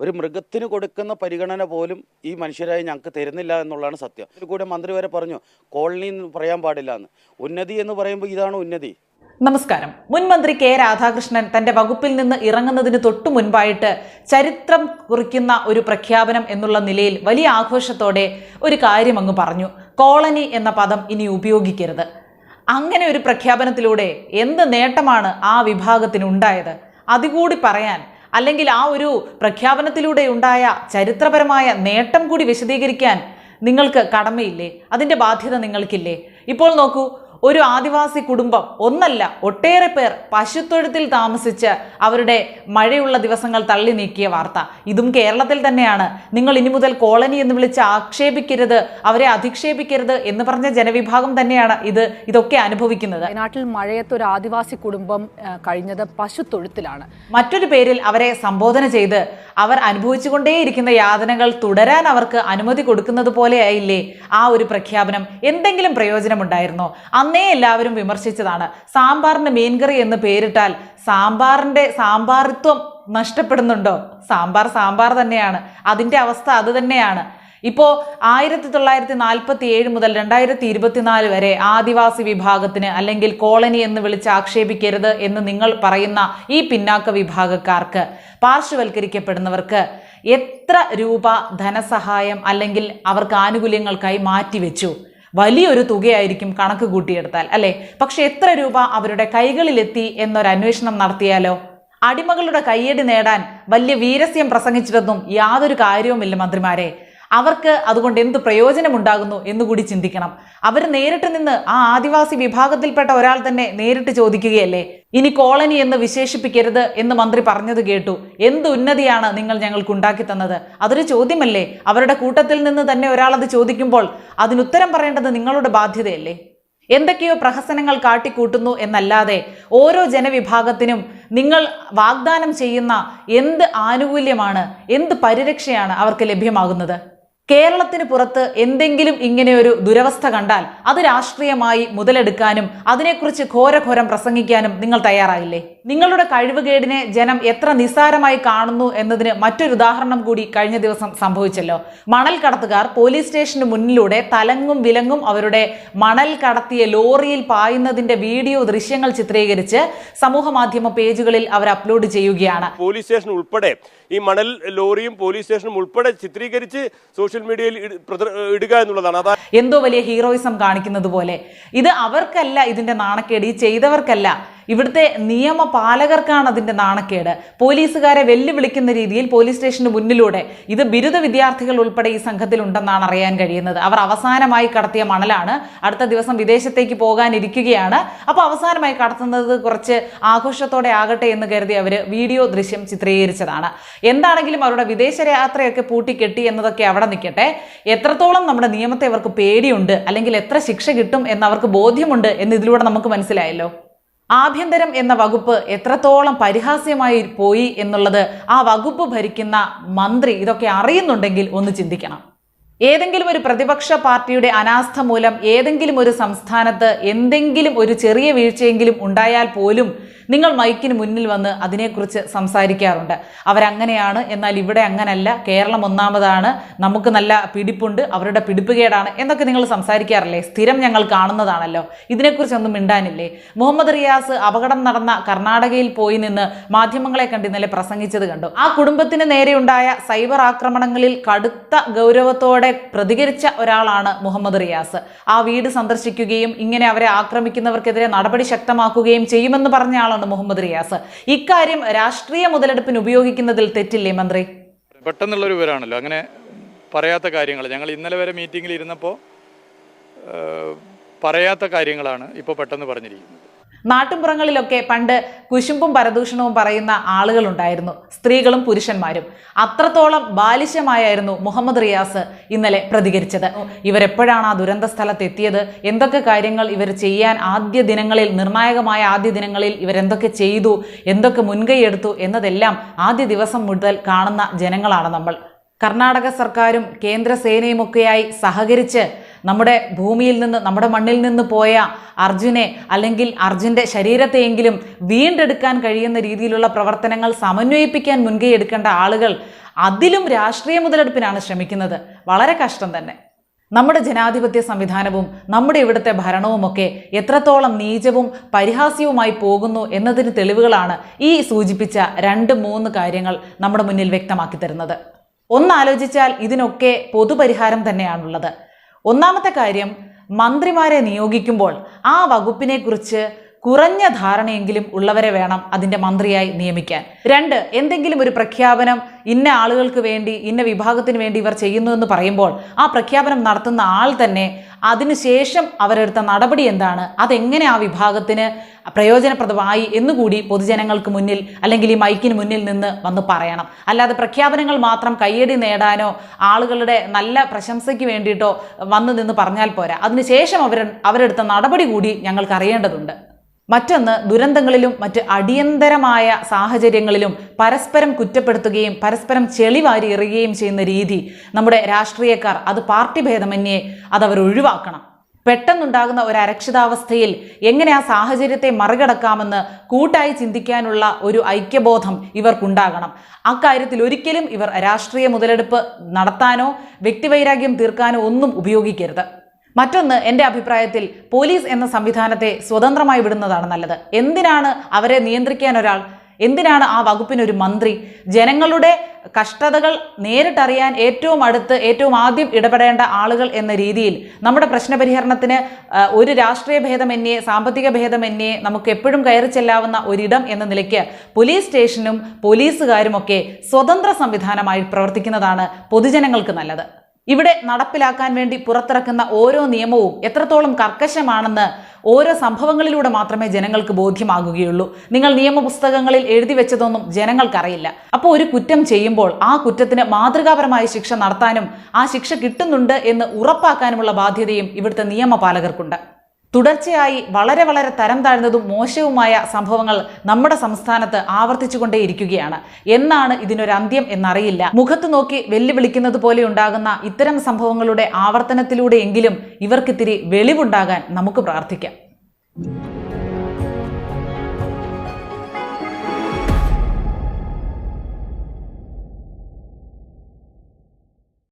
ഒരു മൃഗത്തിന് കൊടുക്കുന്ന പരിഗണന പോലും ഈ മനുഷ്യരായി ഞങ്ങൾക്ക് തരുന്നില്ല എന്നുള്ളതാണ് സത്യം. ഇതിൽ കൂടെ മന്ത്രി വരെ പറഞ്ഞു കോളനി എന്ന് പറയാൻ പാടില്ല എന്ന്. ഉന്നതി എന്ന് പറയുമ്പോൾ ഇതാണ് ഉന്നതി. നമസ്കാരം. മുൻ മന്ത്രി കെ രാധാകൃഷ്ണൻ തന്റെ വകുപ്പിൽ നിന്ന് ഇറങ്ങുന്നതിന് തൊട്ടു മുൻപായിട്ട് ചരിത്രം കുറിക്കുന്ന ഒരു പ്രഖ്യാപനം എന്നുള്ള നിലയിൽ വലിയ ആഘോഷത്തോടെ ഒരു കാര്യം അങ്ങ് പറഞ്ഞു. കോളനി എന്ന പദം ഇനി ഉപയോഗിക്കരുത്. അങ്ങനെ ഒരു പ്രഖ്യാപനത്തിലൂടെ എന്ത് നേട്ടമാണ് ആ വിഭാഗത്തിന് ഉണ്ടായത്? അതുകൂടി പറയാൻ അല്ലെങ്കിൽ ആ ഒരു പ്രഖ്യാപനത്തിലൂടെ ഉണ്ടായ ചരിത്രപരമായ നേട്ടം കൂടി വിശദീകരിക്കാൻ നിങ്ങൾക്ക് കടമയില്ലേ? അതിന്റെ ബാധ്യത നിങ്ങൾക്കില്ലേ? ഇപ്പോൾ നോക്കൂ ഒരു ആദിവാസി കുടുംബം ഒന്നല്ല ഒട്ടേറെ പേർ പശുത്തൊഴുത്തിൽ താമസിച്ച് അവരുടെ മഴയുള്ള ദിവസങ്ങൾ തള്ളി നീക്കിയ വാർത്ത. ഇതും കേരളത്തിൽ തന്നെയാണ്. നിങ്ങൾ ഇനി മുതൽ കോളനി എന്ന് വിളിച്ച് ആക്ഷേപിക്കരുത് അവരെ അധിക്ഷേപിക്കരുത് എന്ന് പറഞ്ഞ ജനവിഭാഗം തന്നെയാണ് ഇത് ഇതൊക്കെ അനുഭവിക്കുന്നത്. നാട്ടിൽ മഴയത്ത് ഒരു ആദിവാസി കുടുംബം കഴിഞ്ഞത് പശുത്തൊഴുത്തിലാണ്. മറ്റൊരു പേരിൽ അവരെ സംബോധന ചെയ്ത് അവർ അനുഭവിച്ചുകൊണ്ടേയിരിക്കുന്ന യാതനകൾ തുടരാൻ അവർക്ക് അനുമതി കൊടുക്കുന്നത് പോലെയായില്ലേ ആ ഒരു പ്രഖ്യാപനം? എന്തെങ്കിലും പ്രയോജനമുണ്ടായിരുന്നോ? അന്നേ എല്ലാവരും വിമർശിച്ചതാണ്. സാമ്പാറിന് മീൻകറി എന്ന് പേരിട്ടാൽ സാമ്പാറിന്റെ സാമ്പാറിത്വം നഷ്ടപ്പെടുന്നുണ്ടോ? സാമ്പാർ സാമ്പാർ തന്നെയാണ്. അതിന്റെ അവസ്ഥ അത് തന്നെയാണ്. ഇപ്പോൾ ആയിരത്തി തൊള്ളായിരത്തി നാൽപ്പത്തി ഏഴ് മുതൽ രണ്ടായിരത്തി ഇരുപത്തിനാല് വരെ ആദിവാസി വിഭാഗത്തിന് അല്ലെങ്കിൽ കോളനി എന്ന് വിളിച്ച് ആക്ഷേപിക്കരുത് എന്ന് നിങ്ങൾ പറയുന്ന ഈ പിന്നാക്ക വിഭാഗക്കാർക്ക് പാർശ്വവൽക്കരിക്കപ്പെടുന്നവർക്ക് എത്ര രൂപ ധനസഹായം അല്ലെങ്കിൽ അവർക്ക് ആനുകൂല്യങ്ങൾക്കായി മാറ്റിവെച്ചു? വലിയൊരു തുകയായിരിക്കും കണക്ക് കൂട്ടിയെടുത്താൽ അല്ലെ? പക്ഷെ എത്ര രൂപ അവരുടെ കൈകളിലെത്തി എന്നൊരു അന്വേഷണം നടത്തിയാലോ? അടിമകളുടെ കയ്യടി നേടാൻ വലിയ വീരസ്യം പ്രസംഗിച്ചിട്ടൊന്നും യാതൊരു കാര്യവുമില്ല മന്ത്രിമാരെ. അവർക്ക് അതുകൊണ്ട് എന്ത് പ്രയോജനമുണ്ടാകുന്നു എന്നുകൂടി ചിന്തിക്കണം. അവർ നേരിട്ട് നിന്ന് ആ ആദിവാസി വിഭാഗത്തിൽപ്പെട്ട ഒരാൾ തന്നെ നേരിട്ട് ചോദിക്കുകയല്ലേ? ഇനി കോളനി എന്ന് വിശേഷിപ്പിക്കരുത് എന്ന് മന്ത്രി പറഞ്ഞത് കേട്ടു. എന്ത് ഉന്നതിയാണ് നിങ്ങൾ ഞങ്ങൾക്ക് ഉണ്ടാക്കി തന്നത്? അതൊരു ചോദ്യമല്ലേ? അവരുടെ കൂട്ടത്തിൽ നിന്ന് തന്നെ ഒരാൾ അത് ചോദിക്കുമ്പോൾ അതിനുത്തരം പറയേണ്ടത് നിങ്ങളുടെ ബാധ്യതയല്ലേ? എന്തൊക്കെയോ പ്രഹസനങ്ങൾ കാട്ടിക്കൂട്ടുന്നു എന്നല്ലാതെ ഓരോ ജനവിഭാഗത്തിനും നിങ്ങൾ വാഗ്ദാനം ചെയ്യുന്ന എന്ത് ആനുകൂല്യമാണ് എന്ത് പരിരക്ഷയാണ് അവർക്ക് ലഭ്യമാകുന്നത്? കേരളത്തിന് പുറത്ത് എന്തെങ്കിലും ഇങ്ങനെയൊരു ദുരവസ്ഥ കണ്ടാൽ അത് രാഷ്ട്രീയമായി മുതലെടുക്കാനും അതിനെക്കുറിച്ച് ഘോരഘോരം പ്രസംഗിക്കാനും നിങ്ങൾ തയ്യാറായില്ലേ? നിങ്ങളുടെ കഴിവുകേടിനെ ജനം എത്ര നിസ്സാരമായി കാണുന്നു എന്നതിന് മറ്റൊരു ഉദാഹരണം കൂടി കഴിഞ്ഞ ദിവസം സംഭവിച്ചല്ലോ. മണൽ കടത്തുകാർ പോലീസ് സ്റ്റേഷന് മുന്നിലൂടെ തലങ്ങും വിലങ്ങും അവരുടെ മണൽ കടത്തിയ ലോറിയിൽ പായുന്നതിന്റെ വീഡിയോ ദൃശ്യങ്ങൾ ചിത്രീകരിച്ച് സമൂഹ മാധ്യമ പേജുകളിൽ അവർ അപ്ലോഡ് ചെയ്യുകയാണ്. പോലീസ് സ്റ്റേഷൻ ഉൾപ്പെടെ ഈ മണൽ ലോറിയും പോലീസ് സ്റ്റേഷനും ഉൾപ്പെടെ ചിത്രീകരിച്ച് സോഷ്യൽ മീഡിയയിൽ ഇടുക എന്നുള്ളതാണ്. അതാ എന്തോ വലിയ ഹീറോയിസം കാണിക്കുന്നത് പോലെ. ഇത് അവർക്കല്ല ഇതിന്റെ നാണക്കേട് ഈ ചെയ്തവർക്കല്ല. ഇവിടുത്തെ നിയമപാലകർക്കാണ് അതിന്റെ നാണക്കേട്. പോലീസുകാരെ വെല്ലുവിളിക്കുന്ന രീതിയിൽ പോലീസ് സ്റ്റേഷന് മുന്നിലൂടെ ഇത് ബിരുദ വിദ്യാർത്ഥികൾ ഉൾപ്പെടെ ഈ സംഘത്തിലുണ്ടെന്നാണ് അറിയാൻ കഴിയുന്നത്. അവർ അവസാനമായി കടത്തിയ മണലാണ്. അടുത്ത ദിവസം വിദേശത്തേക്ക് പോകാനിരിക്കുകയാണ്. അപ്പോൾ അവസാനമായി കടത്തുന്നത് കുറച്ച് ആഘോഷത്തോടെ ആകട്ടെ എന്ന് കരുതി അവർ വീഡിയോ ദൃശ്യം ചിത്രീകരിച്ചതാണ്. എന്താണെങ്കിലും അവരുടെ വിദേശ യാത്രയൊക്കെ പൂട്ടിക്കെട്ടി എന്നതൊക്കെ അവിടെ നിൽക്കട്ടെ. എത്രത്തോളം നമ്മുടെ നിയമത്തെ അവർക്ക് പേടിയുണ്ട് അല്ലെങ്കിൽ എത്ര ശിക്ഷ കിട്ടും എന്ന് അവർക്ക് ബോധ്യമുണ്ട് എന്ന് ഇതിലൂടെ നമുക്ക് മനസ്സിലായല്ലോ. ആഭ്യന്തരം എന്ന വകുപ്പ് എത്രത്തോളം പരിഹാസ്യമായി പോയി എന്നുള്ളത് ആ വകുപ്പ് ഭരിക്കുന്ന മന്ത്രി ഇതൊക്കെ അറിയുന്നുണ്ടെങ്കിൽ ഒന്ന് ചിന്തിക്കണം. ഏതെങ്കിലും ഒരു പ്രതിപക്ഷ പാർട്ടിയുടെ അനാസ്ഥ മൂലം ഏതെങ്കിലും ഒരു സംസ്ഥാനത്ത് എന്തെങ്കിലും ഒരു ചെറിയ വീഴ്ചയെങ്കിലും ഉണ്ടായാൽ പോലും നിങ്ങൾ മൈക്കിന് മുന്നിൽ വന്ന് അതിനെക്കുറിച്ച് സംസാരിക്കാറുണ്ട്. അവരങ്ങനെയാണ് എന്നാൽ ഇവിടെ അങ്ങനല്ല. കേരളം ഒന്നാമതാണ്. നമുക്ക് നല്ല പിടിപ്പുണ്ട്. അവരുടെ പിടിപ്പുകേടാണ് എന്നൊക്കെ നിങ്ങൾ സംസാരിക്കാറില്ലേ? സ്ഥിരം ഞങ്ങൾ കാണുന്നതാണല്ലോ. ഇതിനെക്കുറിച്ചൊന്നും മിണ്ടാനില്ലേ? മുഹമ്മദ് റിയാസ് അപകടം നടന്ന കർണാടകയിൽ പോയി നിന്ന് മാധ്യമങ്ങളെ കണ്ട് ഇന്നലെ പ്രസംഗിച്ചത് കണ്ടു. ആ കുടുംബത്തിന് നേരെയുണ്ടായ സൈബർ ആക്രമണങ്ങളിൽ കടുത്ത ഗൗരവത്തോടെ പ്രതികരിച്ച ഒരാളാണ് മുഹമ്മദ് റിയാസ്. ആ വീട് സന്ദർശിക്കുകയും ഇങ്ങനെ അവരെ ആക്രമിക്കുന്നവർക്കെതിരെ നടപടി ശക്തമാക്കുകയും ചെയ്യുമെന്ന് പറഞ്ഞ ആളാണ് മുഹമ്മദ് റിയാസ്. ഇക്കാര്യം രാഷ്ട്രീയ മുതലെടുപ്പിന് ഉപയോഗിക്കുന്നതിൽ തെറ്റില്ലേ മന്ത്രി? പെട്ടെന്നുള്ളൊരു വിവരമാണല്ലോ. അങ്ങനെ പറയാത്ത കാര്യങ്ങൾ. ഞങ്ങൾ ഇന്നലെ വരെ മീറ്റിങ്ങിൽ ഇരുന്നപ്പോൾ പറയാത്ത കാര്യങ്ങളാണ് ഇപ്പോൾ പെട്ടെന്ന് പറഞ്ഞിരിക്കുന്നത്. നാട്ടുമ്പുറങ്ങളിലൊക്കെ പണ്ട് കുശുമ്പും പരദൂഷണവും പറയുന്ന ആളുകളുണ്ടായിരുന്നു സ്ത്രീകളും പുരുഷന്മാരും. അത്രത്തോളം ബാലിശമായായിരുന്നു മുഹമ്മദ് റിയാസ് ഇന്നലെ പ്രതികരിച്ചത്. ഇവരെപ്പോഴാണ് ആ ദുരന്ത സ്ഥലത്ത് എത്തിയത് എന്തൊക്കെ കാര്യങ്ങൾ ഇവർ ചെയ്യാൻ ആദ്യ ദിനങ്ങളിൽ നിർണായകമായ ആദ്യ ദിനങ്ങളിൽ ഇവരെന്തൊക്കെ ചെയ്തു എന്തൊക്കെ മുൻകൈയെടുത്തു എന്നതെല്ലാം ആദ്യ ദിവസം മുതൽ കാണുന്ന ജനങ്ങളാണ് നമ്മൾ. കർണാടക സർക്കാരും കേന്ദ്ര സേനയുമൊക്കെയായി സഹകരിച്ച് നമ്മുടെ ഭൂമിയിൽ നിന്ന് നമ്മുടെ മണ്ണിൽ നിന്ന് പോയ അർജുനെ അല്ലെങ്കിൽ അർജുന്റെ ശരീരത്തെയെങ്കിലും വീണ്ടെടുക്കാൻ കഴിയുന്ന രീതിയിലുള്ള പ്രവർത്തനങ്ങൾ സമന്വയിപ്പിക്കാൻ മുൻകൈ എടുക്കേണ്ട ആളുകൾ അതിലും രാഷ്ട്രീയ മുതലെടുപ്പിനാണ് ശ്രമിക്കുന്നത്. വളരെ കഷ്ടം തന്നെ. നമ്മുടെ ജനാധിപത്യ സംവിധാനവും നമ്മുടെ ഇവിടുത്തെ ഭരണവുമൊക്കെ എത്രത്തോളം നീചവും പരിഹാസ്യവുമായി പോകുന്നു എന്നതിന് തെളിവുകളാണ് ഈ സൂചിപ്പിച്ച രണ്ട് മൂന്ന് കാര്യങ്ങൾ നമ്മുടെ മുന്നിൽ വ്യക്തമാക്കി തരുന്നത്. ഒന്നാലോചിച്ചാൽ ഇതിനൊക്കെ പൊതുപരിഹാരം തന്നെയാണുള്ളത്. ഒന്നാമത്തെ കാര്യം മന്ത്രിമാരെ നിയോഗിക്കുമ്പോൾ ആ വകുപ്പിനെക്കുറിച്ച് കുറഞ്ഞ ധാരണയെങ്കിലും ഉള്ളവരെ വേണം അതിന്റെ മന്ത്രിയായി നിയമിക്കാൻ. രണ്ട് എന്തെങ്കിലും ഒരു പ്രഖ്യാപനം ഇന്ന ആളുകൾക്ക് വേണ്ടി ഇന്ന വിഭാഗത്തിന് വേണ്ടി ഇവർ ചെയ്യുന്നു എന്ന് പറയുമ്പോൾ ആ പ്രഖ്യാപനം നടത്തുന്ന ആൾ തന്നെ അതിനുശേഷം അവരെടുത്ത നടപടി എന്താണ്? അതെങ്ങനെ ആ വിഭാഗത്തിന് പ്രയോജനപ്രദമായി എന്നുകൂടി പൊതുജനങ്ങൾക്ക് മുന്നിൽ അല്ലെങ്കിൽ ഈ മൈക്കിന് മുന്നിൽ നിന്ന് വന്ന് പറയണം. അല്ലാതെ പ്രഖ്യാപനങ്ങൾ മാത്രം കയ്യടി നേടാനോ ആളുകളുടെ നല്ല പ്രശംസയ്ക്ക് വേണ്ടിയിട്ടോ വന്നു നിന്ന് പറഞ്ഞാൽ പോരാ. അതിനുശേഷം അവർ അവരെടുത്ത നടപടി കൂടി ഞങ്ങൾക്ക് അറിയേണ്ടതുണ്ട്. മറ്റൊന്ന് ദുരന്തങ്ങളിലും മറ്റ് അടിയന്തരമായ സാഹചര്യങ്ങളിലും പരസ്പരം കുറ്റപ്പെടുത്തുകയും പരസ്പരം ചെളിവാരി എറിയുകയും ചെയ്യുന്ന രീതി നമ്മുടെ രാഷ്ട്രീയക്കാർ അത് പാർട്ടി ഭേദമന്യേ അതവർ ഒഴിവാക്കണം. പെട്ടെന്നുണ്ടാകുന്ന ഒരു അരക്ഷിതാവസ്ഥയിൽ എങ്ങനെ ആ സാഹചര്യത്തെ മറികടക്കാമെന്ന് കൂട്ടായി ചിന്തിക്കാനുള്ള ഒരു ഐക്യബോധം ഇവർക്കുണ്ടാകണം. അക്കാര്യത്തിൽ ഒരിക്കലും ഇവർ രാഷ്ട്രീയ മുതലെടുപ്പ് നടത്താനോ വ്യക്തിവൈരാഗ്യം തീർക്കാനോ ഒന്നും ഉപയോഗിക്കരുത്. മറ്റൊന്ന് എന്റെ അഭിപ്രായത്തിൽ പോലീസ് എന്ന സംവിധാനത്തെ സ്വതന്ത്രമായി വിടുന്നതാണ് നല്ലത്. എന്തിനാണ് അവരെ നിയന്ത്രിക്കാൻ ഒരാൾ? എന്തിനാണ് ആ വകുപ്പിനൊരു മന്ത്രി? ജനങ്ങളുടെ കഷ്ടതകൾ നേരിട്ടറിയാൻ ഏറ്റവും അടുത്ത് ഏറ്റവും ആദ്യം ഇടപെടേണ്ട ആളുകൾ എന്ന രീതിയിൽ നമ്മുടെ പ്രശ്നപരിഹരണത്തിന് ഒരു രാഷ്ട്രീയ ഭേദമന്യേ സാമ്പത്തിക ഭേദമന്യേ നമുക്ക് എപ്പോഴും കയറി ചെല്ലാവുന്ന ഒരിടം എന്ന നിലയ്ക്ക് പോലീസ് സ്റ്റേഷനും പോലീസുകാരുമൊക്കെ സ്വതന്ത്ര സംവിധാനമായി പ്രവർത്തിക്കുന്നതാണ് പൊതുജനങ്ങൾക്ക് നല്ലത്. ഇവിടെ നടപ്പിലാക്കാൻ വേണ്ടി പുറത്തിറക്കുന്ന ഓരോ നിയമവും എത്രത്തോളം കർക്കശമാണെന്ന് ഓരോ സംഭവങ്ങളിലൂടെ മാത്രമേ ജനങ്ങൾക്ക് ബോധ്യമാകുകയുള്ളൂ. നിങ്ങൾ നിയമപുസ്തകങ്ങളിൽ എഴുതി വെച്ചതൊന്നും ജനങ്ങൾക്കറിയില്ല. അപ്പോൾ ഒരു കുറ്റം ചെയ്യുമ്പോൾ ആ കുറ്റത്തിന് മാതൃകാപരമായ ശിക്ഷ നടത്താനും ആ ശിക്ഷ കിട്ടുന്നുണ്ട് എന്ന് ഉറപ്പാക്കാനുമുള്ള ബാധ്യതയും ഇവിടുത്തെ നിയമപാലകർക്കുണ്ട്. തുടർച്ചയായി വളരെ വളരെ തരം താഴ്ന്നതും മോശവുമായ സംഭവങ്ങൾ നമ്മുടെ സംസ്ഥാനത്ത് ആവർത്തിച്ചുകൊണ്ടേയിരിക്കുകയാണ്. എന്നാണ് ഇതിനൊരു അന്ത്യം എന്നറിയില്ല. മുഖത്ത് നോക്കി വെല്ലുവിളിക്കുന്നത് പോലെ ഉണ്ടാകുന്ന ഇത്തരം സംഭവങ്ങളുടെ ആവർത്തനത്തിലൂടെയെങ്കിലും ഇവർക്കിത്തിരി വെളിവുണ്ടാകാൻ നമുക്ക് പ്രാർത്ഥിക്കാം.